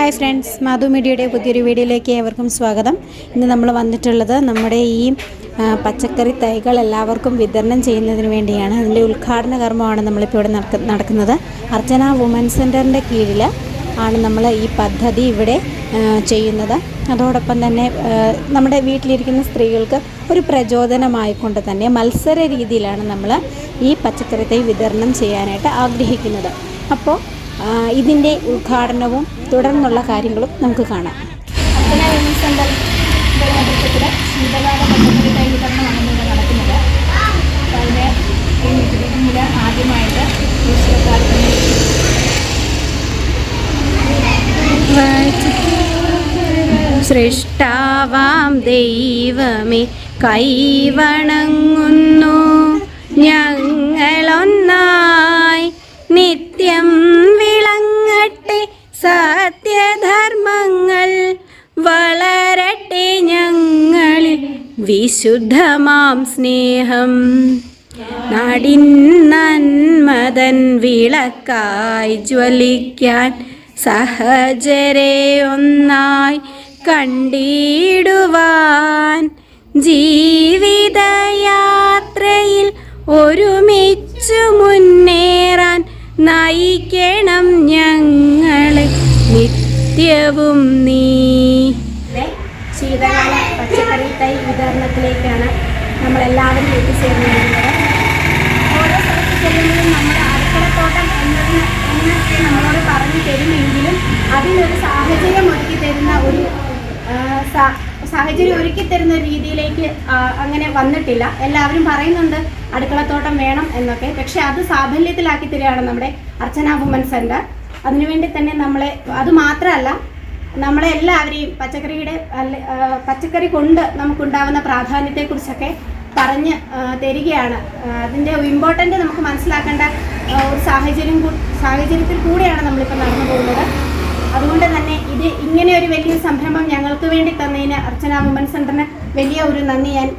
Hi friends Madhu മീഡിയയുടെ പുതിയൊരു വീഡിയോയിലേക്ക് ഏവർക്കും സ്വാഗതം. ഇന്ന് നമ്മൾ വന്നിട്ടുള്ളത് നമ്മുടെ ഈ പച്ചക്കറി തൈകൾ എല്ലാവർക്കും വിതരണം ചെയ്യുന്നതിന് വേണ്ടിയാണ്. അതിന്റെ ഉദ്ഘാടന കർമ്മമാണ് നമ്മളിപ്പോൾ ഇവിടെ നടക്ക- നടക്കുന്നത്. അർച്ചന വുമൻ സെന്ററിന്റെ കീഴിൽ ആണ് നമ്മൾ ഈ പദ്ധതി ഇവിടെ ചെയ്യുന്നത്. അതോടൊപ്പം തന്നെ നമ്മുടെ വീട്ടിലിരിക്കുന്ന സ്ത്രീകൾക്ക് ഒരു പ്രചോദനമായിക്കൊണ്ട് തന്നെ മത്സര രീതിയിലാണ് നമ്മൾ ഈ പച്ചക്കറി തൈ വിതരണം ചെയ്യാനായിട്ട് ആഗ്രഹിക്കുന്നത്. അപ്പോൾ ഇതിന്റെ ഉദ്ഘാടനവും തുടർന്നുള്ള കാര്യങ്ങളും നമുക്ക് കാണാം. നേതൃത്വത്തിൽ ശീതകാല തൈ വിതരണമാണ് ഇവിടെ നടക്കുന്നത്. ഈ ആദ്യമായിട്ട് കൃഷിക്കാർക്ക് സൃഷ്ടാവാം ദൈവമേ കൈവണങ്ങുന്നു ഞങ്ങളൊന്നായി നിത്യം വിശുദ്ധമാം സ്നേഹം. നാടിൻ നന്മതൻ വിളക്കായി ജ്വലിക്കാൻ സഹജരെ ഒന്നായി കണ്ടിടുവാൻ ജീവിതയാത്രയിൽ ഒരുമിച്ചു മുന്നേറാൻ നയിക്കണം ഞങ്ങളെ. നിത്യവും നീ പച്ചക്കറി തൈ വിതരണത്തിലേക്കാണ് നമ്മളെല്ലാവരും എത്തിച്ചേർന്നിരിക്കുന്നത്. ഓരോ സ്ഥലത്ത് ചെല്ലുമ്പോഴും നമ്മുടെ അടുക്കളത്തോട്ടം എന്നതിന് എന്നൊക്കെ നമ്മളോട് പറഞ്ഞു തരുമെങ്കിലും അതിനൊരു സാഹചര്യം ഒരുക്കി തരുന്ന ഒരു സാഹചര്യം ഒരുക്കി തരുന്ന രീതിയിലേക്ക് അങ്ങനെ വന്നിട്ടില്ല. എല്ലാവരും പറയുന്നുണ്ട് അടുക്കളത്തോട്ടം വേണം എന്നൊക്കെ. പക്ഷെ അത് സാഫല്യത്തിലാക്കി തരികയാണ് നമ്മുടെ അർച്ചന വുമൻ സെന്റർ അതിനുവേണ്ടി തന്നെ നമ്മളെ അത് മാത്രമല്ല നമ്മളെ എല്ലാവരെയും പച്ചക്കറിയുടെ പച്ചക്കറി കൊണ്ട് നമുക്കുണ്ടാവുന്ന പ്രാധാന്യത്തെക്കുറിച്ചൊക്കെ പറഞ്ഞ് തരികയാണ്. അതിന്റെ ഇമ്പോർട്ടന്റ് നമുക്ക് മനസ്സിലാക്കേണ്ട ഒരു സാഹചര്യം സാഹചര്യത്തിൽ കൂടെയാണ് നമ്മളിപ്പോൾ നടന്നു പോകുന്നത്. അതുകൊണ്ട് തന്നെ ഇത് ഇങ്ങനെ ഒരു വലിയ സംരംഭം ഞങ്ങൾക്ക് വേണ്ടി തന്നതിന് അർച്ചന വുമൻ സെന്ററിന് വലിയ ഒരു നന്ദി ഞാൻ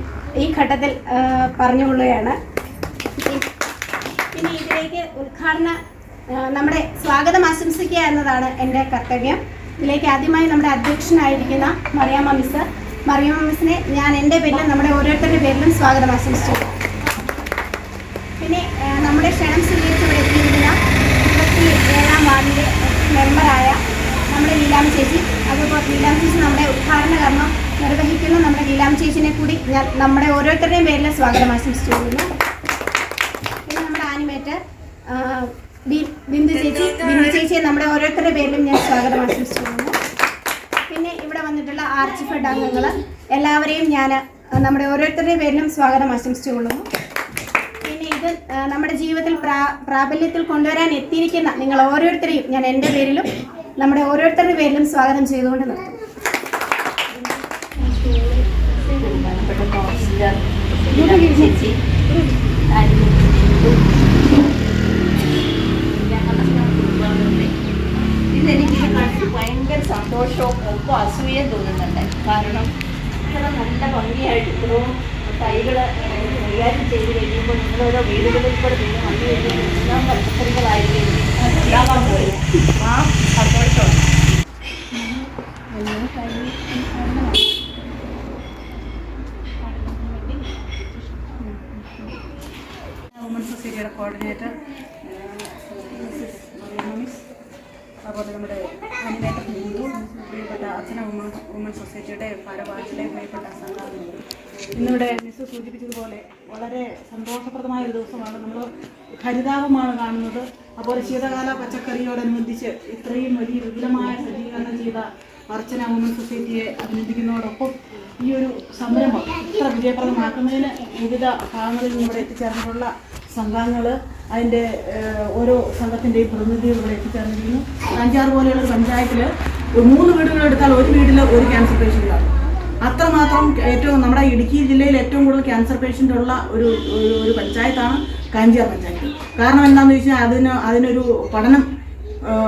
ഈ ഘട്ടത്തിൽ പറഞ്ഞുകൊള്ളുകയാണ്. ഇനി ഇതിലേക്ക് ഉദ്ഘാടന നമ്മുടെ സ്വാഗതം ആശംസിക്കുക എന്നതാണ് എന്റെ കർത്തവ്യം. ഇതിലേക്ക് ആദ്യമായി നമ്മുടെ അധ്യക്ഷനായിരിക്കുന്ന മറിയാമ്മ മിസ് മറിയാമ്മ മിസ്സിനെ ഞാൻ എന്റെ പേരിലും നമ്മുടെ ഓരോരുത്തരുടെ പേരിലും സ്വാഗതം ആശംസിച്ചു. പിന്നെ നമ്മുടെ ക്ഷണം സ്വീകരിച്ച് ഇവിടെ എത്തിയിരിക്കുന്ന ഇരുപത്തി ഏഴാം വാർഡിലെ മെമ്പറായ നമ്മുടെ ലീലാം ചേച്ചി അതുപോലെ ലീലാം ചേച്ചി നമ്മുടെ ഉദ്ഘാടന കർമ്മം നിർവഹിക്കുന്ന നമ്മുടെ ലീലാം ചേച്ചിനെ കൂടി ഞാൻ നമ്മുടെ ഓരോരുത്തരുടെയും പേരിൽ സ്വാഗതം ആശംസിച്ചു പിന്നെ നമ്മുടെ ആനിമേറ്റർ ബിന്ദു ചേച്ചി ബിന്ദു ചേച്ചിയെ നമ്മുടെ ഓരോരുത്തരുടെ പേരിലും ഞാൻ സ്വാഗതം ആശംസിക്കുന്നു. പിന്നെ ഇവിടെ വന്നിട്ടുള്ള ആർച്ച് ഫെഡ് അംഗങ്ങൾ എല്ലാവരെയും ഞാൻ നമ്മുടെ ഓരോരുത്തരുടെ പേരിലും സ്വാഗതം ആശംസിച്ചുകൊള്ളുന്നു. പിന്നെ ഇത് നമ്മുടെ ജീവിതത്തിൽ പ്രാ- പ്രാബല്യത്തിൽ കൊണ്ടുവരാൻ എത്തിയിരിക്കുന്ന നിങ്ങൾ ഓരോരുത്തരെയും ഞാൻ എന്റെ പേരിലും നമ്മുടെ ഓരോരുത്തരുടെ പേരിലും സ്വാഗതം ചെയ്തുകൊണ്ട് നിർത്തും കണ്ട് ഭയങ്കര സന്തോഷവും ഒപ്പം അസൂയം തോന്നുന്നുണ്ട് കാരണം ഇത്ര നല്ല ഭംഗിയായിട്ട് ഇത്രയും തൈകൾ കൈകാര്യം ചെയ്ത് കഴിയുമ്പോൾ നിങ്ങളോരോ വീടുകളിൽ കൂടെ നിങ്ങൾ വന്നു കഴിയുമ്പോൾ എല്ലാം പച്ചക്കറികളായിരിക്കും ഉണ്ടാവാൻ പോയി ആ സന്തോഷം വുമൺ സൊസൈറ്റിയുടെ കോർഡിനേറ്റർ മിസ്സസ് മറിയമ്മ മിസ് അതുപോലെ നമ്മുടെ അനിമേറ്റർ ഹിന്ദു പ്രിയപ്പെട്ട അച്ഛന ഉമ്മ ഉമ്മൻ സൊസൈറ്റിയുടെ ഭാരവാഹിയുടെ പ്രിയപ്പെട്ട സംഘാടനം ഇന്നിവിടെ മിസ് സൂചിപ്പിച്ചതുപോലെ വളരെ സന്തോഷപ്രദമായ ഒരു ദിവസമാണ്. നമ്മൾ ഹരിതാപമാണ് കാണുന്നത്. അതുപോലെ ശീതകാല പച്ചക്കറിയോടനുബന്ധിച്ച് ഇത്രയും വലിയ വിപുലമായ സജ്ജീകരണം ചെയ്ത അർച്ചന ഉമ്മൻ സൊസൈറ്റിയെ അഭിനന്ദിക്കുന്നതോടൊപ്പം ഈ ഒരു സംരംഭം ഇത്ര വിജയപ്രദമാക്കുന്നതിന് വിവിധ ഭാഗങ്ങളിൽ നിന്ന് ഇവിടെ എത്തിച്ചേർന്നിട്ടുള്ള സംഘങ്ങൾ അതിന്റെ ഓരോ സംഘത്തിന്റെയും പ്രതിനിധികൾ ഇവിടെ എത്തിച്ചേർന്നിരിക്കുന്നു. അഞ്ചാറ് പോലെയുള്ള പഞ്ചായത്തിൽ മൂന്ന് വീടുകൾ എടുത്താൽ ഒരു വീട്ടിൽ ഒരു ക്യാൻസർ പേഷ്യന്റ് പേഷ്യന്റാണ് അത്രമാത്രം ഏറ്റവും നമ്മുടെ ഇടുക്കി ജില്ലയിൽ ഏറ്റവും കൂടുതൽ ക്യാൻസർ പേഷ്യന്റ് ഉള്ള ഒരു ഒരു- പഞ്ചായത്താണ് കാഞ്ചിയാർ പഞ്ചായത്ത്. കാരണം എന്താണെന്ന് വെച്ചാൽ അതിന് അതിനൊരു പഠനം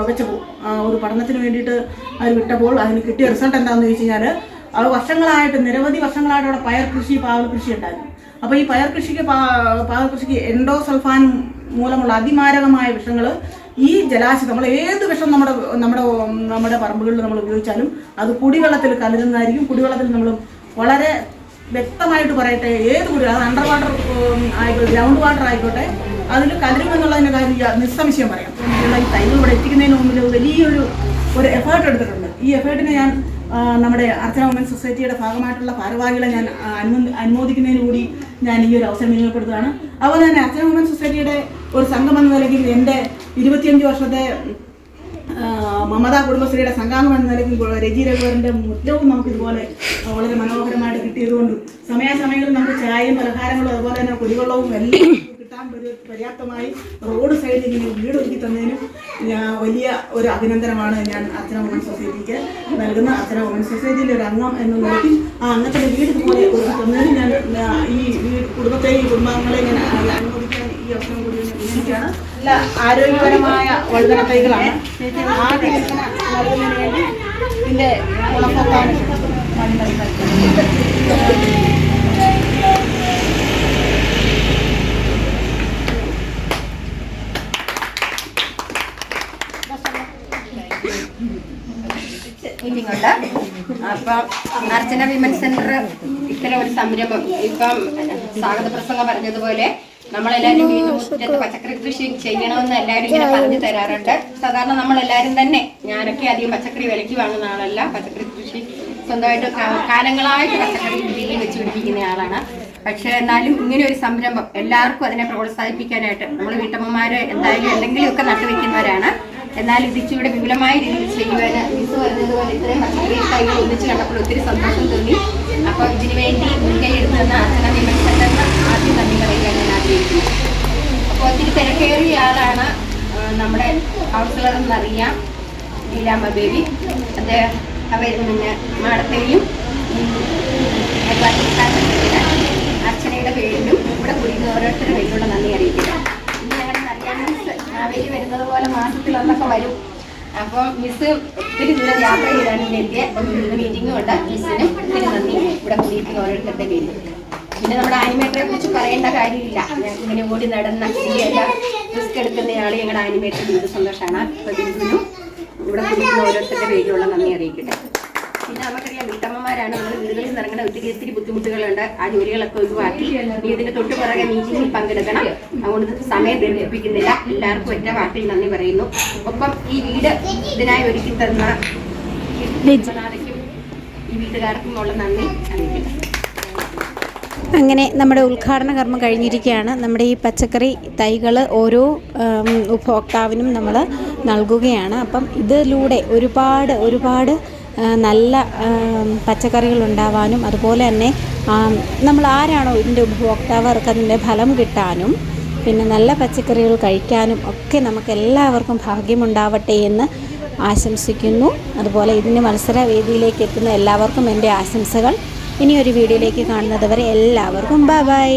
വെച്ചപ്പോൾ ഒരു പഠനത്തിന് വേണ്ടിയിട്ട് അവർ വിട്ടപ്പോൾ അതിന് കിട്ടിയ റിസൾട്ട് എന്താണെന്ന് ചോദിച്ചു കഴിഞ്ഞാൽ അത് വർഷങ്ങളായിട്ട് നിരവധി വർഷങ്ങളായിട്ട് അവിടെ പയർ കൃഷി പാവൽ കൃഷി ഉണ്ടായിരുന്നു. അപ്പോൾ ഈ പയർ കൃഷിക്ക് പാ- പാവൽ കൃഷിക്ക് എൻഡോസൾഫാൻ മൂലമുള്ള അതിമാരകമായ വിഷങ്ങൾ ഈ ജലാശയം നമ്മൾ ഏത് വിഷം നമ്മുടെ നമ്മുടെ നമ്മുടെ പറമ്പുകളിൽ നമ്മൾ ഉപയോഗിച്ചാലും അത് കുടിവെള്ളത്തിൽ കലരുന്നതായിരിക്കും. കുടിവെള്ളത്തിൽ നമ്മൾ വളരെ വ്യക്തമായിട്ട് പറയട്ടെ ഏത് കുടി അത് അണ്ടർ വാട്ടർ ആയിക്കോട്ടെ ഗ്രൗണ്ട് വാട്ടർ ആയിക്കോട്ടെ അതിൽ കലരുമെന്നുള്ളതിന്റെ കാര്യം നിസ്സംശയം പറയാം. ഈ തൈകൾ ഇവിടെ എത്തിക്കുന്നതിന് മുമ്പിൽ വലിയൊരു ഒരു എഫേർട്ട് എടുത്തിട്ടുണ്ട്. ഈ എഫേർട്ടിനെ ഞാൻ നമ്മുടെ അർച്ചന വുമൻ സൊസൈറ്റിയുടെ ഭാഗമായിട്ടുള്ള ഭാരവാഹികളെ ഞാൻ അനുമോദിക്കുന്നതിന് കൂടി ഞാൻ ഈ ഒരു അവസരം വിനിയോഗപ്പെടുത്തുകയാണ് അതുപോലെ തന്നെ അച്ഛൻ വുമൻ സൊസൈറ്റിയുടെ ഒരു സംഘം എന്ന നിലയ്ക്ക് എന്റെ ഇരുപത്തിയഞ്ച് വർഷത്തെ മമത കുടുംബശ്രീയുടെ സംഘാംഗം എന്ന നിലയ്ക്ക് രജി രഘുവരന്റെ മുറ്റവും നമുക്ക് ഇതുപോലെ വളരെ മനോഹരമായിട്ട് കിട്ടിയതുകൊണ്ടും സമയാസമയങ്ങളിൽ നമുക്ക് ചായയും പലഹാരങ്ങളും അതുപോലെ തന്നെ കുടിവെള്ളവും എല്ലാം പര്യ- പര്യാപ്തമായി റോഡ് സൈഡിൽ ഇങ്ങനെ വീട് ഒരുക്കി തന്നതിനും വലിയ ഒരു അഭിനന്ദനമാണ് ഞാൻ അർച്ചന വുമൺ സൊസൈറ്റിക്ക് നൽകുന്ന അർച്ചന വുമൺ സൊസൈറ്റിയിലെ ഒരു അംഗം എന്ന നിലയ്ക്ക് ആ അംഗത്തിന്റെ വീട് ഇതുപോലെ ഒരുക്കി തന്നതിന് ഞാൻ ഈ വീട് കുടുംബത്തെയും ഈ കുടുംബാംഗങ്ങളെ ഞാൻ അനുമോദിക്കാൻ ഈ അവസരം കൂടി ഞാൻ നല്ല ആരോഗ്യപരമായ വഴുതന തൈകളാണ് നൽകുന്നതിന് വേണ്ടി ഇതിന്റെ ഗുണഭോക്താവിനെ മീറ്റിംഗ് ഉണ്ട് അപ്പം അർച്ചന വിമൻ സെന്റർ ഇത്തരം ഒരു സംരംഭം. ഇപ്പം സ്വാഗത പ്രസംഗം പറഞ്ഞതുപോലെ നമ്മളെല്ലാവരും വീണ്ടും മുറ്റത്ത് പച്ചക്കറി കൃഷി ചെയ്യണമെന്ന് എല്ലാവരും ഇങ്ങനെ പറഞ്ഞു തരാറുണ്ട്. സാധാരണ നമ്മളെല്ലാവരും തന്നെ ഞാനൊക്കെ അധികം പച്ചക്കറി വിലയ്ക്ക് വാങ്ങുന്ന ആളല്ല. പച്ചക്കറി കൃഷി സ്വന്തമായിട്ട് കാലങ്ങളായിട്ട് പച്ചക്കറി കൃഷിയിൽ വെച്ച് പിടിപ്പിക്കുന്ന ആളാണ്. പക്ഷേ എന്നാലും ഇങ്ങനെ ഒരു സംരംഭം എല്ലാവർക്കും അതിനെ പ്രോത്സാഹിപ്പിക്കാനായിട്ട് നമ്മൾ വീട്ടമ്മമാര് എന്തായാലും എന്തെങ്കിലുമൊക്കെ നട്ടുവെക്കുന്നവരാണ്. എന്നാൽ ഇത് ഇച്ചിരി വിപുലമായ രീതിയിൽ ചെയ്യുവാൻ മിസ് പറഞ്ഞതുപോലെ ഇത്രയും പച്ചക്കറി തൈകൾ ഒന്നിച്ച് കണ്ടപ്പോൾ ഒത്തിരി സന്തോഷം തോന്നി. അപ്പോൾ ഇതിനു വേണ്ടി മുൻകൈ എടുത്തു തന്ന അർച്ചന സെന്ററിന് ആദ്യം നന്ദി പറയാൻ ഞാൻ ആഗ്രഹിക്കുന്നു. അപ്പോൾ ഒത്തിരി തിരക്കേറിയ ആളാണ് നമ്മുടെ കൗൺസിലർ എന്നറിയാം ലീലാമ്മ ബേബി. അദ്ദേഹം അവർ മാഡത്തെയും അർച്ചനയുടെ പേരിലും ഇവിടെ കുടിക്കുന്ന ഓരോരുത്തരുടെ പേരിലുള്ള നന്ദി അറിയിക്കുക ഇന്ന് ഞങ്ങളുടെ നറിയാൻ മിസ് മാവേലി വരുന്നത് പോലെ മാസത്തിൽ ഒന്നൊക്കെ വരും അപ്പം മിസ് ഒത്തിരി ദൂരം യാത്ര ചെയ്താണ് ഇന്ന് മീറ്റിംഗും ഉണ്ട്. മിസ്സിനും ഒത്തിരി നന്ദി. ഇവിടെ കൂടിയിട്ട് ഓരോരുത്തരുടെ പേര് പിന്നെ നമ്മുടെ ആനിമേറ്ററെ കുറിച്ച് പറയേണ്ട കാര്യമില്ല. ഇങ്ങനെ ഓടി നടന്ന എല്ലാം റിസ്ക് എടുക്കുന്നയാൾ ഞങ്ങളുടെ ആനിമേറ്റർ ബിന്ദു സന്തോഷമാണ്. ഇവിടെ കൂടിയിട്ടുള്ള ഓരോരുത്തരുടെ പേരിലുള്ള നന്ദി അറിയിക്കട്ടെ. വീട്ടമ്മമാരാണ് നമ്മൾ വീടുകളിൽ നിറങ്ങുന്ന ഒത്തിരി ഒത്തിരി ബുദ്ധിമുട്ടുകളുണ്ട്. ആ ജോലികളൊക്കെ ഒഴിവാക്കി നീ ഇതിന്റെ തൊട്ട് പുറകെ മീറ്റിംഗിൽ പങ്കെടുക്കണം. അതുകൊണ്ട് സമയം ദീർഘിപ്പിക്കുന്നില്ല. എല്ലാവർക്കും ഒറ്റ വാക്കിൽ നന്ദി പറയുന്നു. ഒപ്പം ഈ വീട് ഇതിനായി ഒരുക്കി തന്ന ഈ വീട്ടുകാർക്കും ഉള്ള നന്ദി അങ്ങനെ നമ്മുടെ ഉദ്ഘാടന കർമ്മം കഴിഞ്ഞിരിക്കുകയാണ്. നമ്മുടെ ഈ പച്ചക്കറി തൈകൾ ഓരോ ഉപഭോക്താവിനും നമ്മൾ നൽകുകയാണ്. അപ്പം ഇതിലൂടെ ഒരുപാട് ഒരുപാട് നല്ല പച്ചക്കറികൾ ഉണ്ടാവാനും അതുപോലെ തന്നെ നമ്മൾ ആരാണോ ഇതിന്റെ ഉപഭോക്താവ് അവർക്ക് അതിന്റെ ഫലം കിട്ടാനും പിന്നെ നല്ല പച്ചക്കറികൾ കഴിക്കാനും ഒക്കെ നമുക്ക് എല്ലാവർക്കും ഭാഗ്യമുണ്ടാവട്ടെ എന്ന് ആശംസിക്കുന്നു. അതുപോലെ ഇതിന് മത്സരവേദിയിലേക്ക് എത്തുന്ന എല്ലാവർക്കും എന്റെ ആശംസകൾ. ഇനിയൊരു വീഡിയോയിലേക്ക് കാണുന്നത് വരെ എല്ലാവർക്കും ബൈ ബൈ.